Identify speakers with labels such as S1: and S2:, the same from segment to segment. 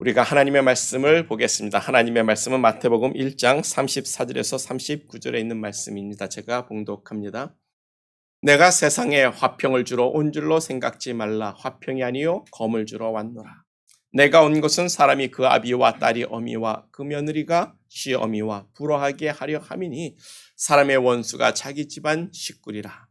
S1: 우리가 하나님의 말씀을 보겠습니다. 하나님의 말씀은 마태복음 1장 34절에서 39절에 있는 말씀입니다. 제가 봉독합니다. 내가 세상에 화평을 주러 온 줄로 생각지 말라. 화평이 아니요 검을 주러 왔노라. 내가 온 것은 사람이 그 아비와 딸이 어미와 그 며느리가 시어미와 불화하게 하려 함이니 사람의 원수가 자기 집안 식구리라.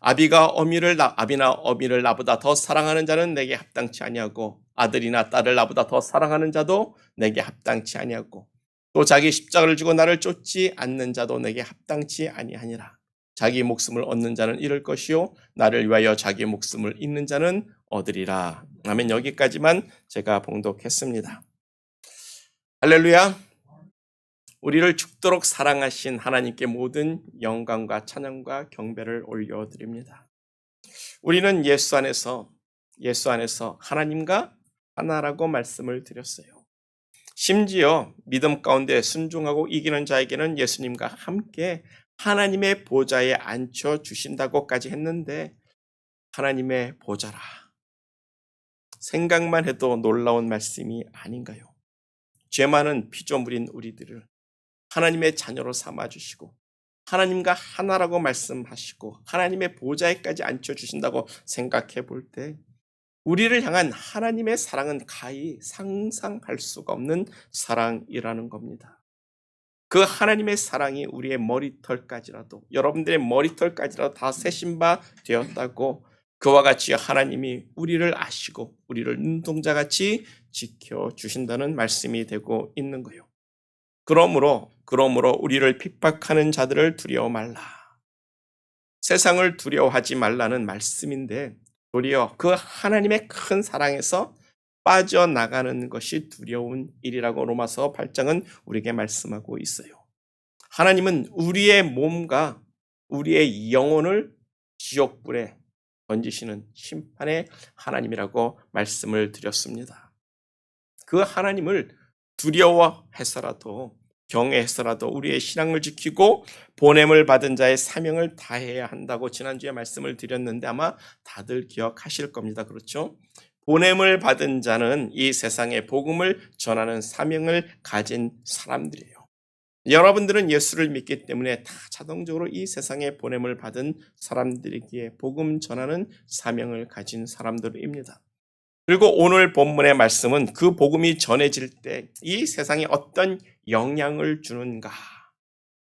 S1: 아비가 어미를 나, 아비나 어미를 나보다 더 사랑하는 자는 내게 합당치 아니하고 아들이나 딸을 나보다 더 사랑하는 자도 내게 합당치 아니하고 또 자기 십자가를 주고 나를 쫓지 않는 자도 내게 합당치 아니하니라. 자기 목숨을 얻는 자는 잃을 것이요 나를 위하여 자기 목숨을 잃는 자는 얻으리라. 아멘. 여기까지만 제가 봉독했습니다. 할렐루야. 우리를 죽도록 사랑하신 하나님께 모든 영광과 찬양과 경배를 올려드립니다. 우리는 예수 안에서 예수 안에서 하나님과 하나라고 말씀을 드렸어요. 심지어 믿음 가운데 순종하고 이기는 자에게는 예수님과 함께 하나님의 보좌에 앉혀 주신다고까지 했는데 하나님의 보좌라. 생각만 해도 놀라운 말씀이 아닌가요? 죄 많은 피조물인 우리들을 하나님의 자녀로 삼아 주시고 하나님과 하나라고 말씀하시고 하나님의 보좌에까지 앉혀 주신다고 생각해 볼때 우리를 향한 하나님의 사랑은 가히 상상할 수가 없는 사랑이라는 겁니다. 그 하나님의 사랑이 우리의 머리털까지라도 여러분들의 머리털까지라도 다 세신 바 되었다고 그와 같이 하나님이 우리를 아시고 우리를 눈동자같이 지켜 주신다는 말씀이 되고 있는 거예요. 그러므로 그러므로 우리를 핍박하는 자들을 두려워 말라. 세상을 두려워하지 말라는 말씀인데 도리어 그 하나님의 큰 사랑에서 빠져나가는 것이 두려운 일이라고 로마서 8장은 우리에게 말씀하고 있어요. 하나님은 우리의 몸과 우리의 영혼을 지옥불에 던지시는 심판의 하나님이라고 말씀을 드렸습니다. 그 하나님을 두려워해서라도 경외해서라도 우리의 신앙을 지키고 보냄을 받은 자의 사명을 다해야 한다고 지난주에 말씀을 드렸는데 아마 다들 기억하실 겁니다. 그렇죠? 보냄을 받은 자는 이 세상에 복음을 전하는 사명을 가진 사람들이에요. 여러분들은 예수를 믿기 때문에 다 자동적으로 이 세상에 보냄을 받은 사람들에게 복음 전하는 사명을 가진 사람들입니다. 그리고 오늘 본문의 말씀은 그 복음이 전해질 때 이 세상에 어떤 영향을 주는가.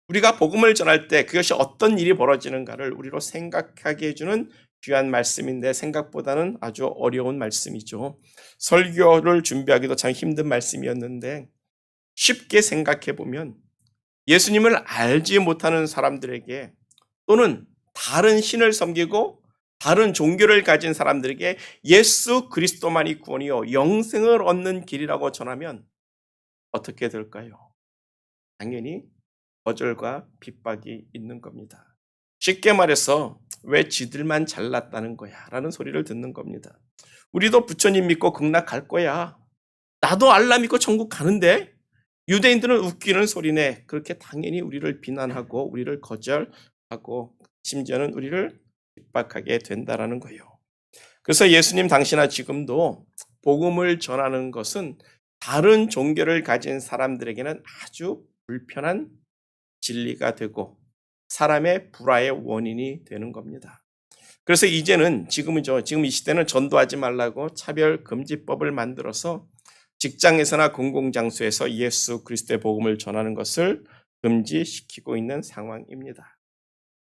S1: 우리가 복음을 전할 때 그것이 어떤 일이 벌어지는가를 우리로 생각하게 해주는 귀한 말씀인데 생각보다는 아주 어려운 말씀이죠. 설교를 준비하기도 참 힘든 말씀이었는데 쉽게 생각해 보면 예수님을 알지 못하는 사람들에게 또는 다른 신을 섬기고 다른 종교를 가진 사람들에게 예수 그리스도만이 구원이요 영생을 얻는 길이라고 전하면 어떻게 될까요? 당연히 거절과 핍박이 있는 겁니다. 쉽게 말해서 왜 지들만 잘났다는 거야 라는 소리를 듣는 겁니다. 우리도 부처님 믿고 극락 갈 거야. 나도 알라 믿고 천국 가는데 유대인들은 웃기는 소리네. 그렇게 당연히 우리를 비난하고 우리를 거절하고 심지어는 우리를 핍박하게 된다라는 거예요. 그래서 예수님 당시나 지금도 복음을 전하는 것은 다른 종교를 가진 사람들에게는 아주 불편한 진리가 되고 사람의 불화의 원인이 되는 겁니다. 그래서 이제는 지금은죠. 지금 이 시대는 전도하지 말라고 차별 금지법을 만들어서 직장에서나 공공장소에서 예수 그리스도의 복음을 전하는 것을 금지시키고 있는 상황입니다.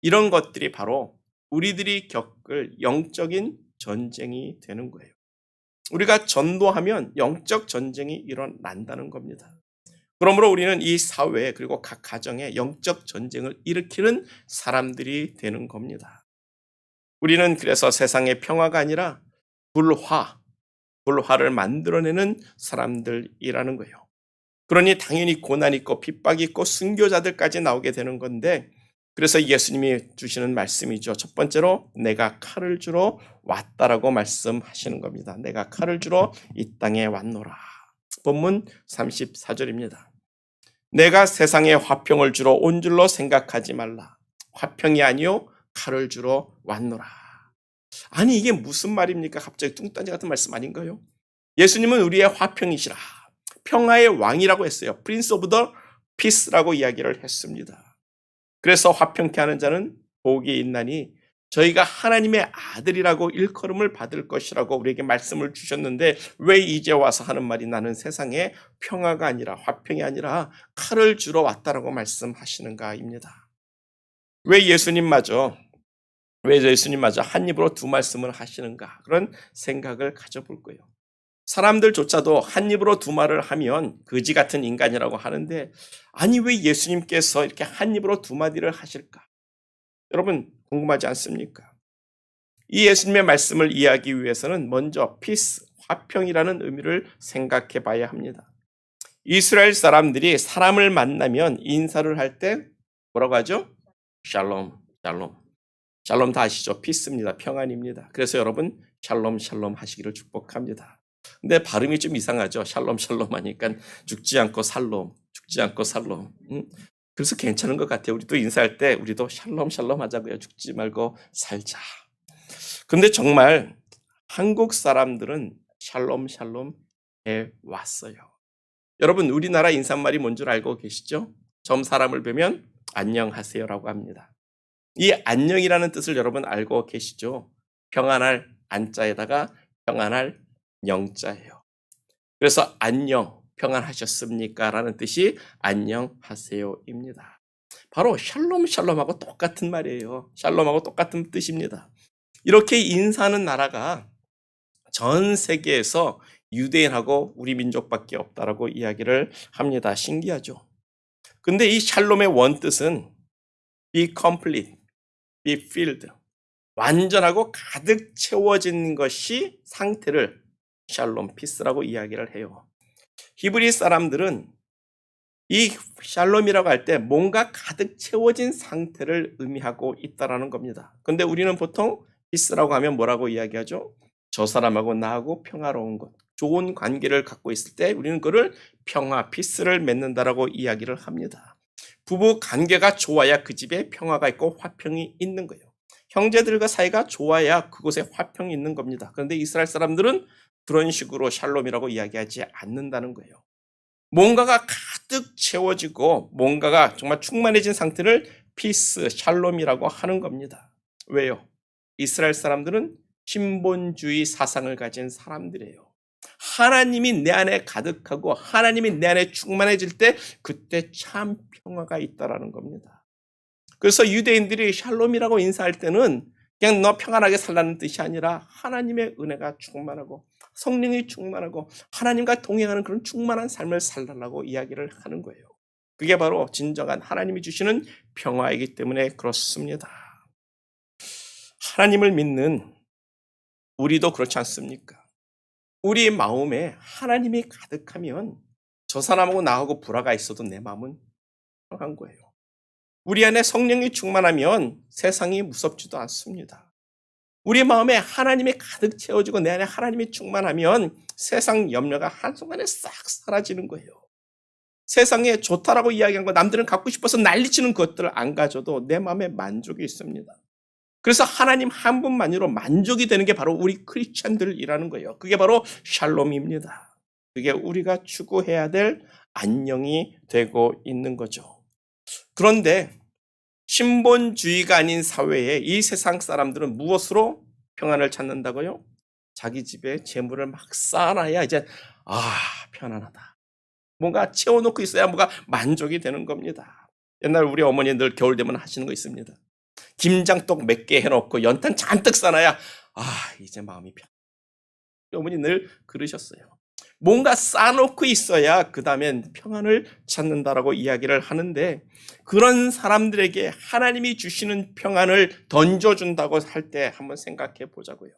S1: 이런 것들이 바로 우리들이 겪을 영적인 전쟁이 되는 거예요. 우리가 전도하면 영적 전쟁이 일어난다는 겁니다. 그러므로 우리는 이 사회 그리고 각 가정에 영적 전쟁을 일으키는 사람들이 되는 겁니다. 우리는 그래서 세상의 평화가 아니라 불화, 불화를 만들어내는 사람들이라는 거예요. 그러니 당연히 고난 있고 핍박 있고 순교자들까지 나오게 되는 건데 그래서 예수님이 주시는 말씀이죠. 첫 번째로 내가 칼을 주러 왔다라고 말씀하시는 겁니다. 내가 칼을 주러 이 땅에 왔노라. 본문 34절입니다. 내가 세상에 화평을 주러 온 줄로 생각하지 말라. 화평이 아니요 칼을 주러 왔노라. 아니 이게 무슨 말입니까? 갑자기 뚱딴지 같은 말씀 아닌가요? 예수님은 우리의 화평이시라. 평화의 왕이라고 했어요. 프린스 오브 더 피스라고 이야기를 했습니다. 그래서 화평케 하는 자는 복이 있나니 저희가 하나님의 아들이라고 일컬음을 받을 것이라고 우리에게 말씀을 주셨는데 왜 이제 와서 하는 말이 나는 세상에 평화가 아니라 화평이 아니라 칼을 주러 왔다라고 말씀하시는가입니다. 왜 예수님마저 왜 예수님마저 한 입으로 두 말씀을 하시는가 그런 생각을 가져볼 거예요. 사람들조차도 한 입으로 두 말을 하면 거지 같은 인간이라고 하는데 아니 왜 예수님께서 이렇게 한 입으로 두 마디를 하실까? 여러분 궁금하지 않습니까? 이 예수님의 말씀을 이해하기 위해서는 먼저 피스, 화평이라는 의미를 생각해 봐야 합니다. 이스라엘 사람들이 사람을 만나면 인사를 할 때 뭐라고 하죠? 샬롬, 샬롬. 샬롬 다 아시죠? 피스입니다. 평안입니다. 그래서 여러분 샬롬 샬롬 하시기를 축복합니다. 근데 발음이 좀 이상하죠. 샬롬 샬롬 하니까 죽지 않고 살롬, 죽지 않고 살롬. 음? 그래서 괜찮은 것 같아요. 우리도 인사할 때 우리도 샬롬 샬롬 하자고요. 죽지 말고 살자. 근데 정말 한국 사람들은 샬롬 샬롬 해 왔어요. 여러분 우리나라 인사말이 뭔 줄 알고 계시죠? 점 사람을 뵈면 안녕하세요라고 합니다. 이 안녕이라는 뜻을 여러분 알고 계시죠? 평안할 안자에다가 평안할 영자예요. 그래서 안녕 평안하셨습니까? 라는 뜻이 안녕하세요입니다. 바로 샬롬 샬롬하고 똑같은 말이에요. 샬롬하고 똑같은 뜻입니다. 이렇게 인사하는 나라가 전 세계에서 유대인하고 우리 민족밖에 없다라고 이야기를 합니다. 신기하죠? 근데 이 샬롬의 원뜻은 be complete, be filled. 완전하고 가득 채워진 것이 상태를 샬롬 피스라고 이야기를 해요. 히브리 사람들은 이 샬롬이라고 할 때 뭔가 가득 채워진 상태를 의미하고 있다라는 겁니다. 근데 우리는 보통 피스라고 하면 뭐라고 이야기하죠? 저 사람하고 나하고 평화로운 것, 좋은 관계를 갖고 있을 때 우리는 그를 평화, 피스를 맺는다라고 이야기를 합니다. 부부 관계가 좋아야 그 집에 평화가 있고 화평이 있는 거예요. 형제들과 사이가 좋아야 그곳에 화평이 있는 겁니다. 그런데 이스라엘 사람들은 그런 식으로 샬롬이라고 이야기하지 않는다는 거예요. 뭔가가 가득 채워지고 뭔가가 정말 충만해진 상태를 피스, 샬롬이라고 하는 겁니다. 왜요? 이스라엘 사람들은 신본주의 사상을 가진 사람들이에요. 하나님이 내 안에 가득하고 하나님이 내 안에 충만해질 때 그때 참 평화가 있다라는 겁니다. 그래서 유대인들이 샬롬이라고 인사할 때는 그냥 너 평안하게 살라는 뜻이 아니라 하나님의 은혜가 충만하고 성령이 충만하고 하나님과 동행하는 그런 충만한 삶을 살달라고 이야기를 하는 거예요. 그게 바로 진정한 하나님이 주시는 평화이기 때문에 그렇습니다. 하나님을 믿는 우리도 그렇지 않습니까? 우리 마음에 하나님이 가득하면 저 사람하고 나하고 불화가 있어도 내 마음은 평한 거예요. 우리 안에 성령이 충만하면 세상이 무섭지도 않습니다. 우리 마음에 하나님이 가득 채워지고 내 안에 하나님이 충만하면 세상 염려가 한순간에 싹 사라지는 거예요. 세상에 좋다라고 이야기한 거 남들은 갖고 싶어서 난리치는 것들을 안 가져도 내 마음에 만족이 있습니다. 그래서 하나님 한 분만으로 만족이 되는 게 바로 우리 크리스천들이라는 거예요. 그게 바로 샬롬입니다. 그게 우리가 추구해야 될 안녕이 되고 있는 거죠. 그런데 신본주의가 아닌 사회에 이 세상 사람들은 무엇으로 평안을 찾는다고요? 자기 집에 재물을 막 쌓아놔야 이제 아 편안하다. 뭔가 채워놓고 있어야 뭔가 만족이 되는 겁니다. 옛날 우리 어머니 늘 겨울 되면 하시는 거 있습니다. 김장떡 몇 개 해놓고 연탄 잔뜩 쌓아야 아 이제 마음이 편. 어머니 늘 그러셨어요. 뭔가 쌓아놓고 있어야 그 다음엔 평안을 찾는다라고 이야기를 하는데 그런 사람들에게 하나님이 주시는 평안을 던져준다고 할 때 한번 생각해 보자고요.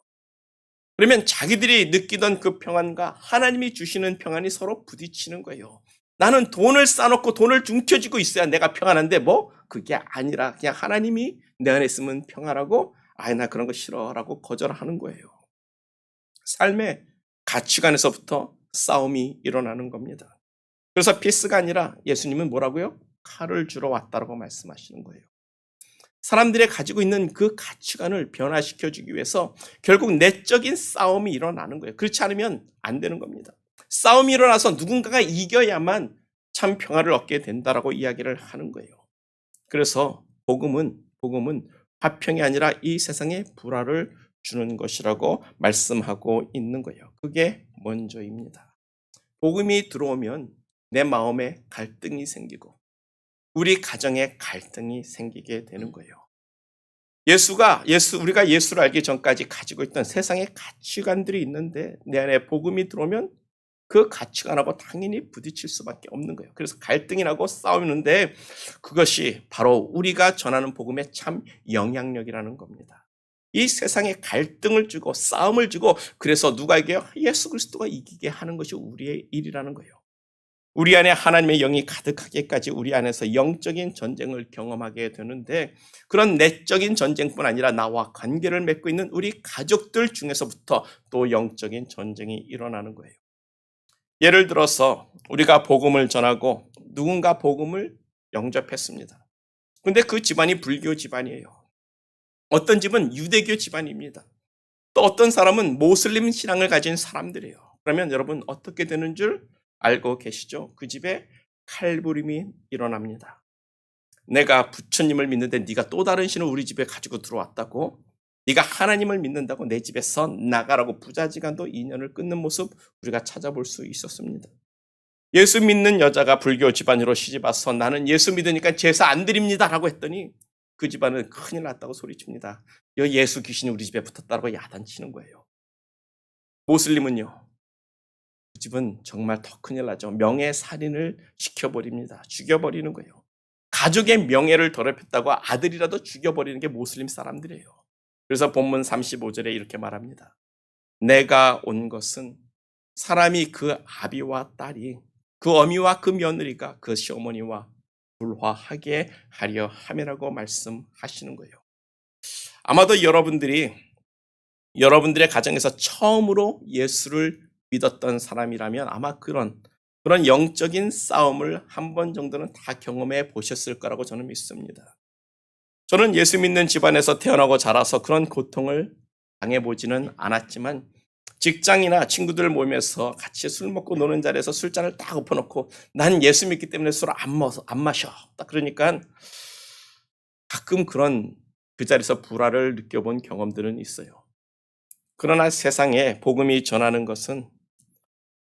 S1: 그러면 자기들이 느끼던 그 평안과 하나님이 주시는 평안이 서로 부딪히는 거예요. 나는 돈을 쌓아놓고 돈을 중켜지고 있어야 내가 평안한데 뭐 그게 아니라 그냥 하나님이 내 안에 있으면 평안하고 아이 나 그런 거 싫어라고 거절하는 거예요. 삶의 가치관에서부터 싸움이 일어나는 겁니다. 그래서 피스가 아니라 예수님은 뭐라고요? 칼을 주러 왔다라고 말씀하시는 거예요. 사람들이 가지고 있는 그 가치관을 변화시켜 주기 위해서 결국 내적인 싸움이 일어나는 거예요. 그렇지 않으면 안 되는 겁니다. 싸움이 일어나서 누군가가 이겨야만 참 평화를 얻게 된다라고 이야기를 하는 거예요. 그래서 복음은 복음은 화평이 아니라 이 세상에 불화를 주는 것이라고 말씀하고 있는 거예요. 그게 먼저입니다. 복음이 들어오면 내 마음에 갈등이 생기고 우리 가정에 갈등이 생기게 되는 거예요. 예수가 예수 우리가 예수를 알기 전까지 가지고 있던 세상의 가치관들이 있는데 내 안에 복음이 들어오면 그 가치관하고 당연히 부딪힐 수밖에 없는 거예요. 그래서 갈등이 나고 싸우는데 그것이 바로 우리가 전하는 복음의 참 영향력이라는 겁니다. 이 세상에 갈등을 주고 싸움을 주고 그래서 누가 이겨요? 예수 그리스도가 이기게 하는 것이 우리의 일이라는 거예요. 우리 안에 하나님의 영이 가득하게까지 우리 안에서 영적인 전쟁을 경험하게 되는데 그런 내적인 전쟁뿐 아니라 나와 관계를 맺고 있는 우리 가족들 중에서부터 또 영적인 전쟁이 일어나는 거예요. 예를 들어서 우리가 복음을 전하고 누군가 복음을 영접했습니다. 근데 그 집안이 불교 집안이에요. 어떤 집은 유대교 집안입니다. 또 어떤 사람은 모슬림 신앙을 가진 사람들이에요. 그러면 여러분 어떻게 되는 줄 알고 계시죠? 그 집에 칼부림이 일어납니다. 내가 부처님을 믿는데 네가 또 다른 신을 우리 집에 가지고 들어왔다고? 네가 하나님을 믿는다고 내 집에서 나가라고 부자지간도 인연을 끊는 모습 우리가 찾아볼 수 있었습니다. 예수 믿는 여자가 불교 집안으로 시집 와서 나는 예수 믿으니까 제사 안 드립니다라고 했더니 그 집안은 큰일 났다고 소리칩니다. 여 예수 귀신이 우리 집에 붙었다고 야단치는 거예요. 모슬림은요. 그 집은 정말 더 큰일 나죠. 명예 살인을 시켜버립니다. 죽여버리는 거예요. 가족의 명예를 더럽혔다고 아들이라도 죽여버리는 게 모슬림 사람들이에요. 그래서 본문 35절에 이렇게 말합니다. 내가 온 것은 사람이 그 아비와 딸이 그 어미와 그 며느리가 그 시어머니와 불화하게 하려 함이라고 말씀하시는 거예요. 아마도 여러분들이 여러분들의 가정에서 처음으로 예수를 믿었던 사람이라면 아마 그런 그런 영적인 싸움을 한 번 정도는 다 경험해 보셨을 거라고 저는 믿습니다. 저는 예수 믿는 집안에서 태어나고 자라서 그런 고통을 당해보지는 않았지만 직장이나 친구들 모임에서 같이 술 먹고 노는 자리에서 술잔을 딱 엎어놓고 난 예수 믿기 때문에 술안 마셔, 안 마셔. 딱 그러니까 가끔 그런 그 자리에서 불화를 느껴본 경험들은 있어요. 그러나 세상에 복음이 전하는 것은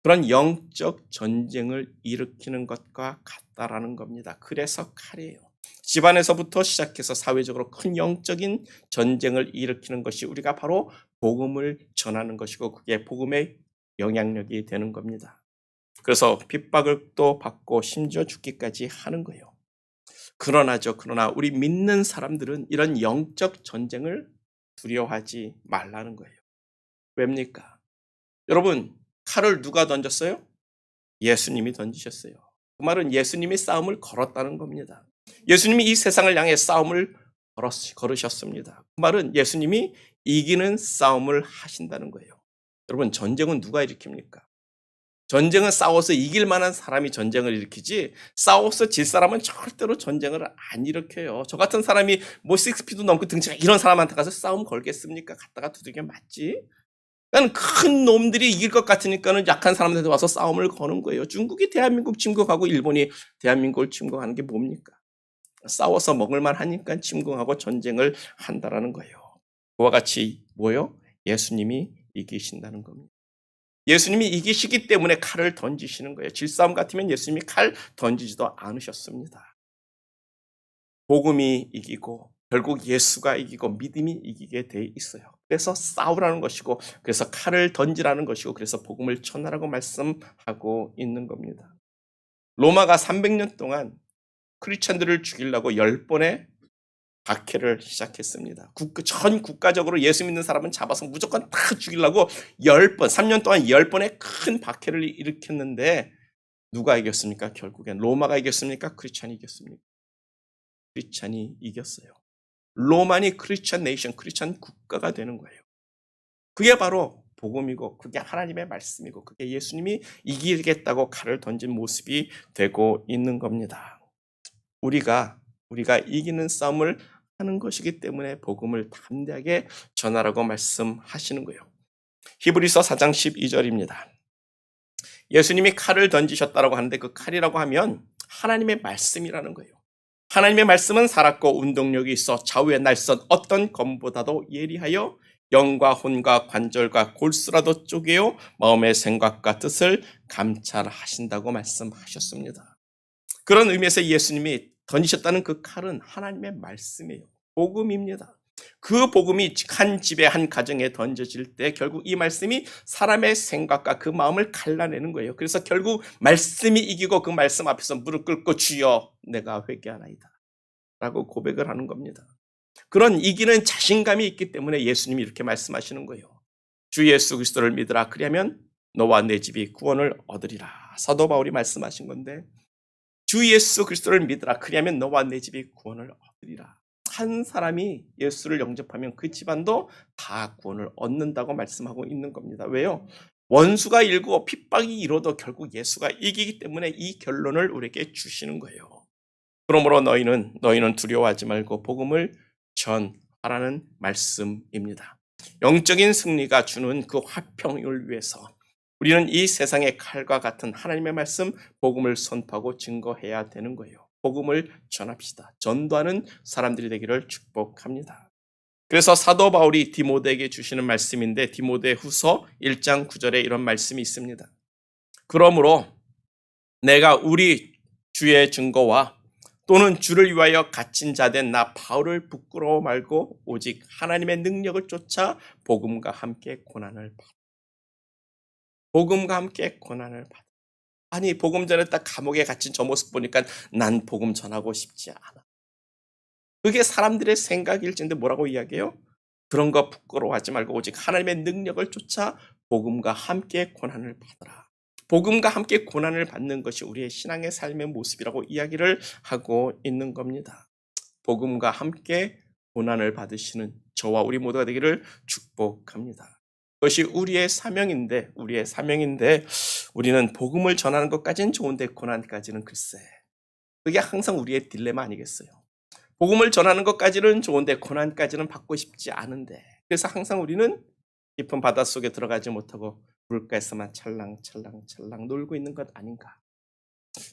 S1: 그런 영적 전쟁을 일으키는 것과 같다라는 겁니다. 그래서 칼이에요. 집안에서부터 시작해서 사회적으로 큰 영적인 전쟁을 일으키는 것이 우리가 바로 복음을 전하는 것이고 그게 복음의 영향력이 되는 겁니다. 그래서 핍박을 또 받고 심지어 죽기까지 하는 거예요. 그러나죠. 그러나 우리 믿는 사람들은 이런 영적 전쟁을 두려워하지 말라는 거예요. 왜입니까? 여러분, 칼을 누가 던졌어요? 예수님이 던지셨어요. 그 말은 예수님이 싸움을 걸었다는 겁니다. 예수님이 이 세상을 향해 싸움을 걸으셨습니다. 그 말은 예수님이 이기는 싸움을 하신다는 거예요. 여러분, 전쟁은 누가 일으킵니까? 전쟁은 싸워서 이길 만한 사람이 전쟁을 일으키지 싸워서 질 사람은 절대로 전쟁을 안 일으켜요. 저 같은 사람이 뭐 6피도 넘고 등치가 이런 사람한테 가서 싸움 걸겠습니까? 갔다가 두들겨 맞지? 그러니까 큰 놈들이 이길 것 같으니까는 약한 사람들한테 와서 싸움을 거는 거예요. 중국이 대한민국 침공하고 일본이 대한민국을 침공하는 게 뭡니까? 싸워서 먹을 만 하니까 침공하고 전쟁을 한다라는 거예요. 그와 같이 뭐요? 예수님이 이기신다는 겁니다. 예수님이 이기시기 때문에 칼을 던지시는 거예요. 질싸움 같으면 예수님이 칼 던지지도 않으셨습니다. 복음이 이기고 결국 예수가 이기고 믿음이 이기게 돼 있어요. 그래서 싸우라는 것이고 그래서 칼을 던지라는 것이고 그래서 복음을 전하라고 말씀하고 있는 겁니다. 로마가 300년 동안 크리스천들을 죽이려고 10번의 박해를 시작했습니다. 국가, 전 국가적으로 예수 믿는 사람은 잡아서 무조건 다 죽이려고 10번, 3년 동안 10번의 큰 박해를 일으켰는데 누가 이겼습니까? 결국엔 로마가 이겼습니까? 크리스찬이 이겼습니까? 크리스찬이 이겼어요. 로만이 크리스찬 네이션, 크리스찬 국가가 되는 거예요. 그게 바로 복음이고 그게 하나님의 말씀이고 그게 예수님이 이기겠다고 칼을 던진 모습이 되고 있는 겁니다. 우리가 우리가 이기는 싸움을 하는 것이기 때문에 복음을 담대하게 전하라고 말씀하시는 거예요. 히브리서 4장 12절입니다. 예수님이 칼을 던지셨다라고 하는데 그 칼이라고 하면 하나님의 말씀이라는 거예요. 하나님의 말씀은 살았고 운동력이 있어 좌우의 날선 어떤 검보다도 예리하여 영과 혼과 관절과 골수라도 쪼개어 마음의 생각과 뜻을 감찰하신다고 말씀하셨습니다. 그런 의미에서 예수님이 던지셨다는 그 칼은 하나님의 말씀이에요. 복음입니다. 그 복음이 한 집에 한 가정에 던져질 때 결국 이 말씀이 사람의 생각과 그 마음을 갈라내는 거예요. 그래서 결국 말씀이 이기고 그 말씀 앞에서 무릎 꿇고 주여 내가 회개하나이다. 라고 고백을 하는 겁니다. 그런 이기는 자신감이 있기 때문에 예수님이 이렇게 말씀하시는 거예요. 주 예수 그리스도를 믿으라. 그리하면 너와 내 집이 구원을 얻으리라. 사도 바울이 말씀하신 건데 주 예수 그리스도를 믿으라. 그리하면 너와 내 집이 구원을 얻으리라. 한 사람이 예수를 영접하면 그 집안도 다 구원을 얻는다고 말씀하고 있는 겁니다. 왜요? 원수가 일고 핍박이 이뤄도 결국 예수가 이기기 때문에 이 결론을 우리에게 주시는 거예요. 그러므로 너희는 너희는 두려워하지 말고 복음을 전하라는 말씀입니다. 영적인 승리가 주는 그 화평을 위해서 우리는 이 세상의 칼과 같은 하나님의 말씀 복음을 선포하고 증거해야 되는 거예요. 복음을 전합시다. 전도하는 사람들이 되기를 축복합니다. 그래서 사도 바울이 디모데에게 주시는 말씀인데 디모데 후서 1장 9절에 이런 말씀이 있습니다. 그러므로 내가 우리 주의 증거와 또는 주를 위하여 갇힌 자 된 나 바울을 부끄러워 말고 오직 하나님의 능력을 쫓아 복음과 함께 고난을 받아. 복음과 함께 고난을 받아. 아니 복음 전에 딱 감옥에 갇힌 저 모습 보니까 난 복음 전하고 싶지 않아. 그게 사람들의 생각일진데 뭐라고 이야기해요? 그런 거 부끄러워하지 말고 오직 하나님의 능력을 쫓아 복음과 함께 고난을 받아라. 복음과 함께 고난을 받는 것이 우리의 신앙의 삶의 모습이라고 이야기를 하고 있는 겁니다. 복음과 함께 고난을 받으시는 저와 우리 모두가 되기를 축복합니다. 그것이 우리의 사명인데, 우리의 사명인데, 우리는 복음을 전하는 것까지는 좋은데, 고난까지는 글쎄. 그게 항상 우리의 딜레마 아니겠어요? 복음을 전하는 것까지는 좋은데, 고난까지는 받고 싶지 않은데. 그래서 항상 우리는 깊은 바닷속에 들어가지 못하고 물가에서만 찰랑찰랑찰랑 놀고 있는 것 아닌가.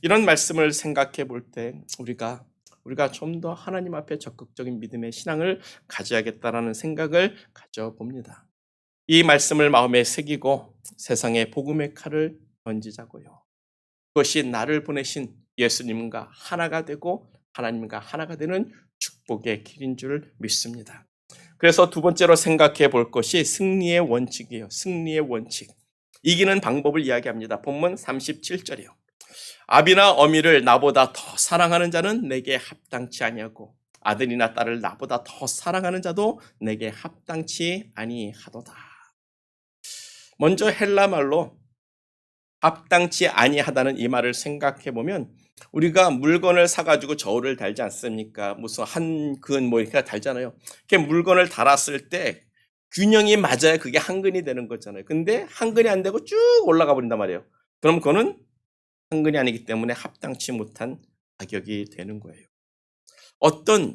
S1: 이런 말씀을 생각해 볼 때 우리가 우리가 좀 더 하나님 앞에 적극적인 믿음의 신앙을 가져야겠다라는 생각을 가져봅니다. 이 말씀을 마음에 새기고 세상에 복음의 칼을 던지자고요. 그것이 나를 보내신 예수님과 하나가 되고 하나님과 하나가 되는 축복의 길인 줄 믿습니다. 그래서 두 번째로 생각해 볼 것이 승리의 원칙이에요. 승리의 원칙. 이기는 방법을 이야기합니다. 본문 37절이요. 아비나 어미를 나보다 더 사랑하는 자는 내게 합당치 아니하고 아들이나 딸을 나보다 더 사랑하는 자도 내게 합당치 아니하도다. 먼저 헬라 말로 합당치 아니하다는 이 말을 생각해 보면 우리가 물건을 사가지고 저울을 달지 않습니까? 무슨 한근 뭐 이렇게 달잖아요. 이렇게 물건을 달았을 때 균형이 맞아야 그게 한 근이 되는 거잖아요. 근데 한 근이 안 되고 쭉 올라가 버린단 말이에요. 그럼 그거는 한 근이 아니기 때문에 합당치 못한 가격이 되는 거예요. 어떤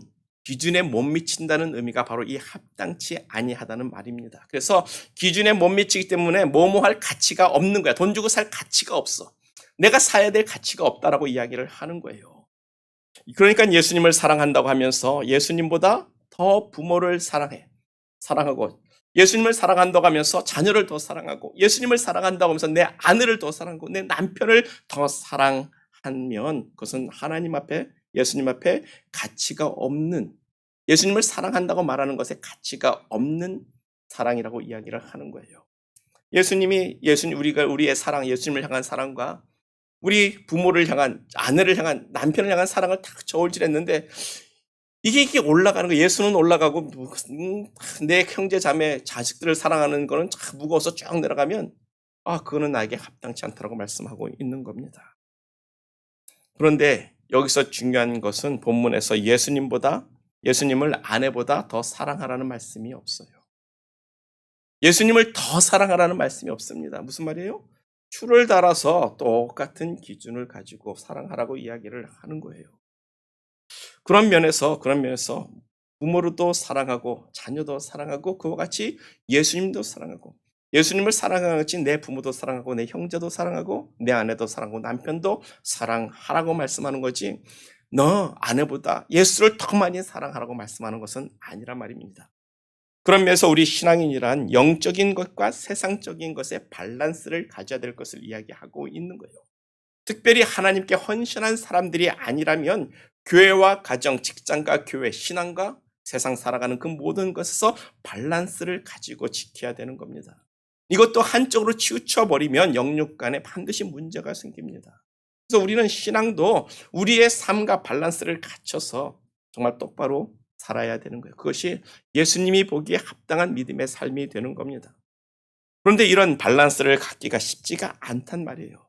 S1: 기준에 못 미친다는 의미가 바로 이 합당치 아니하다는 말입니다. 그래서 기준에 못 미치기 때문에 뭐뭐 할 가치가 없는 거야. 돈 주고 살 가치가 없어. 내가 사야 될 가치가 없다라고 이야기를 하는 거예요. 그러니까 예수님을 사랑한다고 하면서 예수님보다 더 부모를 사랑해. 사랑하고 예수님을 사랑한다고 하면서 자녀를 더 사랑하고 예수님을 사랑한다고 하면서 내 아내를 더 사랑하고 내 남편을 더 사랑하면 그것은 하나님 앞에 예수님 앞에 가치가 없는 예수님을 사랑한다고 말하는 것에 가치가 없는 사랑이라고 이야기를 하는 거예요. 예수님이 예수님 우리가 우리의 사랑 예수님을 향한 사랑과 우리 부모를 향한 아내를 향한 남편을 향한 사랑을 딱 저울질했는데 이게 이게 올라가는 거 예수는 올라가고 음, 내 형제 자매 자식들을 사랑하는 거는 참 무거워서 쭉 내려가면 아 그거는 나에게 합당치 않다라고 말씀하고 있는 겁니다. 그런데 여기서 중요한 것은 본문에서 예수님보다 예수님을 아내보다 더 사랑하라는 말씀이 없어요. 예수님을 더 사랑하라는 말씀이 없습니다. 무슨 말이에요? 추를 달아서 똑같은 기준을 가지고 사랑하라고 이야기를 하는 거예요. 그런 면에서 그런 면에서 부모로도 사랑하고 자녀도 사랑하고 그와 같이 예수님도 사랑하고 예수님을 사랑하는 같이 내 부모도 사랑하고 내 형제도 사랑하고 내 아내도 사랑하고 남편도 사랑하라고 말씀하는 거지 너 아내보다 예수를 더 많이 사랑하라고 말씀하는 것은 아니란 말입니다. 그런 면에서 우리 신앙인이란 영적인 것과 세상적인 것의 밸런스를 가져야 될 것을 이야기하고 있는 거예요. 특별히 하나님께 헌신한 사람들이 아니라면 교회와 가정, 직장과 교회, 신앙과 세상 살아가는 그 모든 것에서 밸런스를 가지고 지켜야 되는 겁니다. 이것도 한쪽으로 치우쳐 버리면 영육 간에 반드시 문제가 생깁니다. 그래서 우리는 신앙도 우리의 삶과 밸런스를 갖춰서 정말 똑바로 살아야 되는 거예요. 그것이 예수님이 보기에 합당한 믿음의 삶이 되는 겁니다. 그런데 이런 밸런스를 갖기가 쉽지가 않단 말이에요.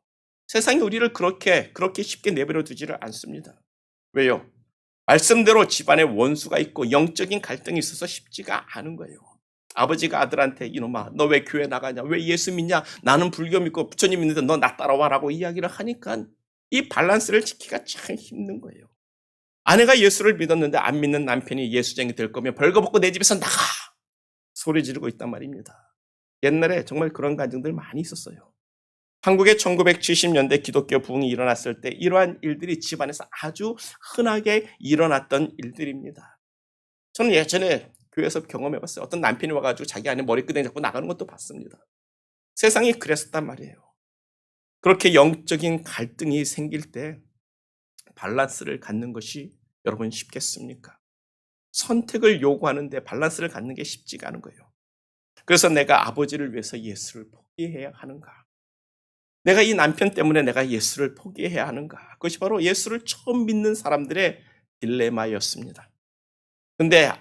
S1: 세상이 우리를 그렇게 그렇게 쉽게 내버려 두지를 않습니다. 왜요? 말씀대로 집안에 원수가 있고 영적인 갈등이 있어서 쉽지가 않은 거예요. 아버지가 아들한테 이놈아 너 왜 교회 나가냐 왜 예수 믿냐 나는 불교 믿고 부처님 믿는데 너 나 따라와라고 이야기를 하니까 이 밸런스를 지키기가 참 힘든 거예요. 아내가 예수를 믿었는데 안 믿는 남편이 예수쟁이 될 거면 벌거벗고 내 집에서 나가 소리 지르고 있단 말입니다. 옛날에 정말 그런 가정들 많이 있었어요. 한국의 1970년대 기독교 부흥이 일어났을 때 이러한 일들이 집안에서 아주 흔하게 일어났던 일들입니다. 저는 예전에 교회에서 경험해봤어요. 어떤 남편이 와가지고 자기 아내 머리끄댕이 잡고 나가는 것도 봤습니다. 세상이 그랬었단 말이에요. 그렇게 영적인 갈등이 생길 때 밸런스를 갖는 것이 여러분 쉽겠습니까? 선택을 요구하는데 밸런스를 갖는 게 쉽지가 않은 거예요. 그래서 내가 아버지를 위해서 예수를 포기해야 하는가? 내가 이 남편 때문에 내가 예수를 포기해야 하는가? 그것이 바로 예수를 처음 믿는 사람들의 딜레마였습니다. 근데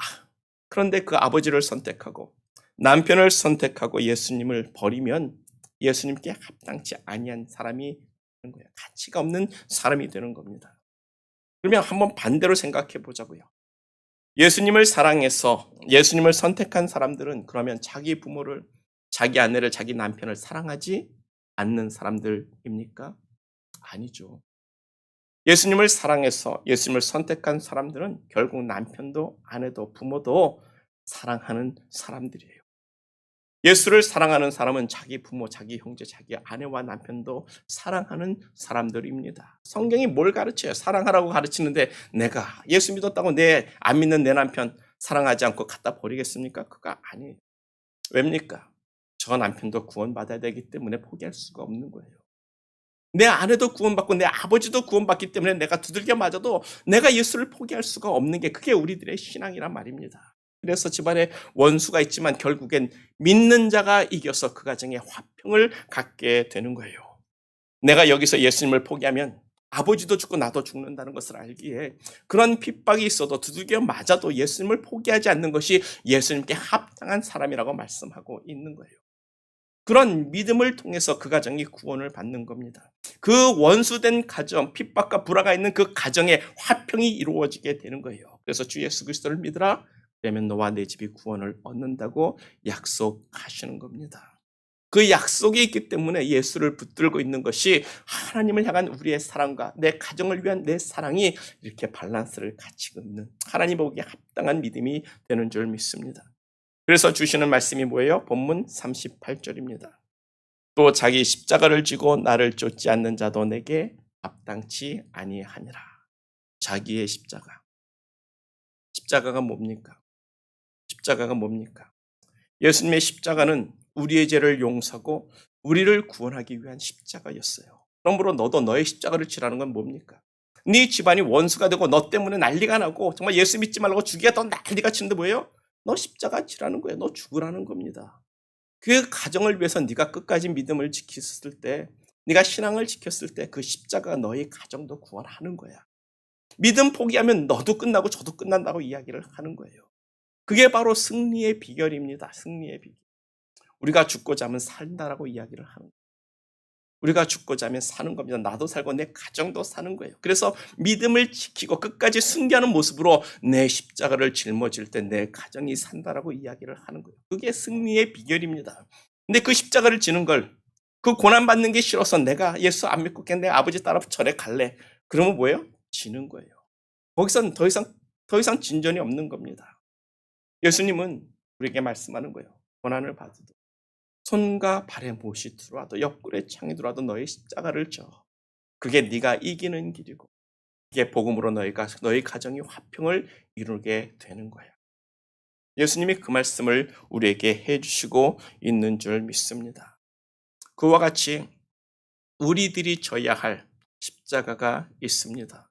S1: 그런데 그 아버지를 선택하고 남편을 선택하고 예수님을 버리면 예수님께 합당치 아니한 사람이 되는 거예요. 가치가 없는 사람이 되는 겁니다. 그러면 한번 반대로 생각해 보자고요. 예수님을 사랑해서 예수님을 선택한 사람들은 그러면 자기 부모를, 자기 아내를, 자기 남편을 사랑하지 않는 사람들입니까? 아니죠. 예수님을 사랑해서 예수님을 선택한 사람들은 결국 남편도 아내도 부모도 사랑하는 사람들이에요. 예수를 사랑하는 사람은 자기 부모, 자기 형제, 자기 아내와 남편도 사랑하는 사람들입니다. 성경이 뭘 가르쳐요? 사랑하라고 가르치는데 내가 예수 믿었다고 내 안 믿는 내 남편 사랑하지 않고 갖다 버리겠습니까? 그거 아니에요. 왜입니까? 저 남편도 구원받아야 되기 때문에 포기할 수가 없는 거예요. 내 아내도 구원받고 내 아버지도 구원받기 때문에 내가 두들겨 맞아도 내가 예수를 포기할 수가 없는 게 그게 우리들의 신앙이란 말입니다. 그래서 집안에 원수가 있지만 결국엔 믿는 자가 이겨서 그 가정에 화평을 갖게 되는 거예요. 내가 여기서 예수님을 포기하면 아버지도 죽고 나도 죽는다는 것을 알기에 그런 핍박이 있어도 두들겨 맞아도 예수님을 포기하지 않는 것이 예수님께 합당한 사람이라고 말씀하고 있는 거예요. 그런 믿음을 통해서 그 가정이 구원을 받는 겁니다. 그 원수된 가정, 핍박과 불화가 있는 그 가정에 화평이 이루어지게 되는 거예요. 그래서 주 예수 그리스도를 믿으라. 그러면 너와 내 집이 구원을 얻는다고 약속하시는 겁니다. 그 약속이 있기 때문에 예수를 붙들고 있는 것이 하나님을 향한 우리의 사랑과 내 가정을 위한 내 사랑이 이렇게 밸런스를 갖추고 있는 하나님 보기에 합당한 믿음이 되는 줄 믿습니다. 그래서 주시는 말씀이 뭐예요? 본문 38절입니다. 또 자기 십자가를 지고 나를 쫓지 않는 자도 내게 합당치 아니하니라. 자기의 십자가. 십자가가 뭡니까? 십자가가 뭡니까? 예수님의 십자가는 우리의 죄를 용서하고 우리를 구원하기 위한 십자가였어요. 그러므로 너도 너의 십자가를 치라는 건 뭡니까? 네 집안이 원수가 되고 너 때문에 난리가 나고 정말 예수 믿지 말고 죽이가 더 난리가 치는데 뭐예요? 너 십자가 치라는 거예요. 너 죽으라는 겁니다. 그 가정을 위해서 네가 끝까지 믿음을 지켰을 때, 네가 신앙을 지켰을 때 그 십자가 너의 가정도 구원하는 거야. 믿음 포기하면 너도 끝나고 저도 끝난다고 이야기를 하는 거예요. 그게 바로 승리의 비결입니다. 승리의 비결. 우리가 죽고자 하면 산다라고 이야기를 하는 거예요. 우리가 죽고자 하면 사는 겁니다. 나도 살고 내 가정도 사는 거예요. 그래서 믿음을 지키고 끝까지 순교하는 모습으로 내 십자가를 짊어질 때 내 가정이 산다라고 이야기를 하는 거예요. 그게 승리의 비결입니다. 근데 그 십자가를 지는 걸, 그 고난받는 게 싫어서 내가 예수 안 믿고 그냥 내 아버지 따라 절에 갈래. 그러면 뭐예요? 지는 거예요. 거기선 더 이상, 더 이상 진전이 없는 겁니다. 예수님은 우리에게 말씀하는 거예요. 고난을 받아도 손과 발에 못이 들어와도 옆구리에 창이 들어와도 너의 십자가를 져. 그게 네가 이기는 길이고 이게 복음으로 너희가 너희 가정이 화평을 이루게 되는 거야. 예수님이 그 말씀을 우리에게 해주시고 있는 줄 믿습니다. 그와 같이 우리들이 져야 할 십자가가 있습니다.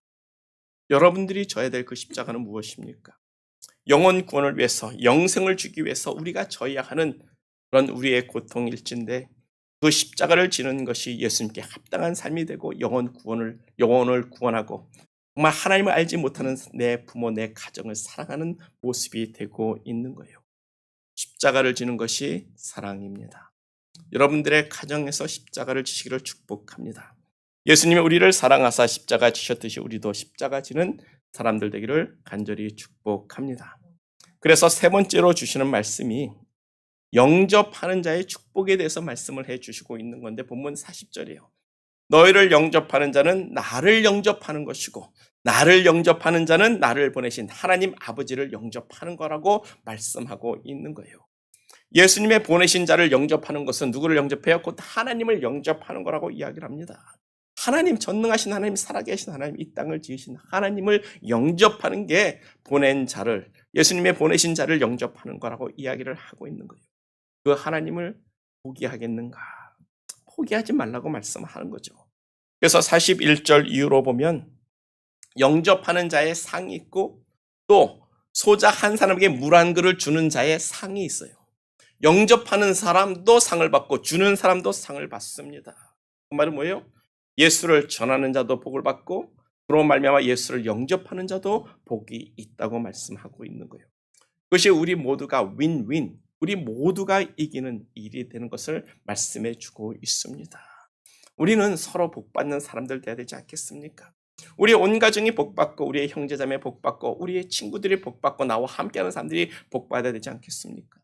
S1: 여러분들이 져야 될 그 십자가는 무엇입니까? 영혼 구원을 위해서 영생을 주기 위해서 우리가 져야 하는 그런 우리의 고통일진데 그 십자가를 지는 것이 예수님께 합당한 삶이 되고 영혼 구원을 영혼을 구원하고 정말 하나님을 알지 못하는 내 부모 내 가정을 사랑하는 모습이 되고 있는 거예요. 십자가를 지는 것이 사랑입니다. 여러분들의 가정에서 십자가를 지시기를 축복합니다. 예수님이 우리를 사랑하사 십자가 지셨듯이 우리도 십자가 지는 사람들 되기를 간절히 축복합니다. 그래서 세 번째로 주시는 말씀이 영접하는 자의 축복에 대해서 말씀을 해 주시고 있는 건데 본문 40절이에요. 너희를 영접하는 자는 나를 영접하는 것이고 나를 영접하는 자는 나를 보내신 하나님 아버지를 영접하는 거라고 말씀하고 있는 거예요. 예수님의 보내신 자를 영접하는 것은 누구를 영접해요? 곧 하나님을 영접하는 거라고 이야기를 합니다. 하나님 전능하신 하나님 살아계신 하나님 이 땅을 지으신 하나님을 영접하는 게 보낸 자를 예수님의 보내신 자를 영접하는 거라고 이야기를 하고 있는 거예요. 그 하나님을 포기하겠는가? 포기하지 말라고 말씀하는 거죠. 그래서 41절 이후로 보면 영접하는 자의 상이 있고 또 소자 한 사람에게 물 한 그릇 주는 자의 상이 있어요. 영접하는 사람도 상을 받고 주는 사람도 상을 받습니다. 그 말은 뭐예요? 예수를 전하는 자도 복을 받고 그로 말미암아 예수를 영접하는 자도 복이 있다고 말씀하고 있는 거예요. 그것이 우리 모두가 윈윈, 우리 모두가 이기는 일이 되는 것을 말씀해 주고 있습니다. 우리는 서로 복받는 사람들 돼야 되지 않겠습니까? 우리 온 가정이 복받고 우리의 형제자매 복받고 우리의 친구들이 복받고 나와 함께하는 사람들이 복받아야 되지 않겠습니까?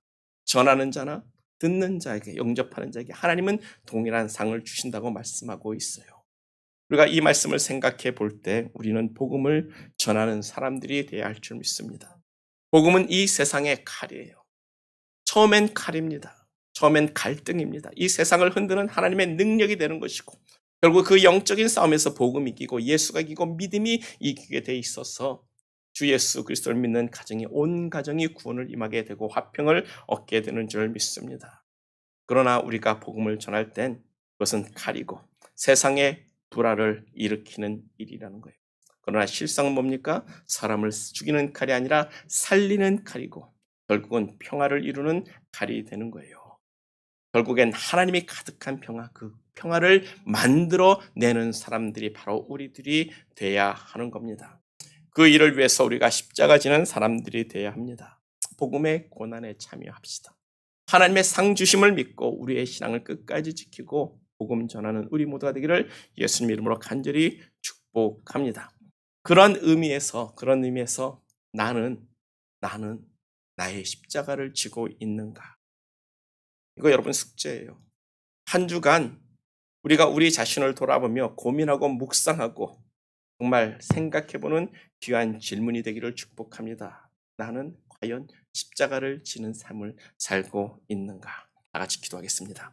S1: 전하는 자나 듣는 자에게 영접하는 자에게 하나님은 동일한 상을 주신다고 말씀하고 있어요. 우리가 이 말씀을 생각해 볼 때 우리는 복음을 전하는 사람들이 되어야 할 줄 믿습니다. 복음은 이 세상의 칼이에요. 처음엔 칼입니다. 처음엔 갈등입니다. 이 세상을 흔드는 하나님의 능력이 되는 것이고 결국 그 영적인 싸움에서 복음이 이기고 예수가 이기고 믿음이 이기게 돼 있어서 주 예수 그리스도를 믿는 가정이 온 가정이 구원을 임하게 되고 화평을 얻게 되는 줄 믿습니다. 그러나 우리가 복음을 전할 땐 그것은 칼이고 세상의 불화를 일으키는 일이라는 거예요. 그러나 실상은 뭡니까? 사람을 죽이는 칼이 아니라 살리는 칼이고 결국은 평화를 이루는 칼이 되는 거예요. 결국엔 하나님이 가득한 평화, 그 평화를 만들어 내는 사람들이 바로 우리들이 돼야 하는 겁니다. 그 일을 위해서 우리가 십자가 지는 사람들이 돼야 합니다. 복음의 고난에 참여합시다. 하나님의 상 주심을 믿고 우리의 신앙을 끝까지 지키고 복음 전하는 우리 모두가 되기를 예수님 이름으로 간절히 축복합니다. 그런 의미에서 그런 의미에서 나는 나는 나의 십자가를 지고 있는가? 이거 여러분 숙제예요. 한 주간 우리가 우리 자신을 돌아보며 고민하고 묵상하고 정말 생각해보는 귀한 질문이 되기를 축복합니다. 나는 과연 십자가를 지는 삶을 살고 있는가? 다 같이 기도하겠습니다.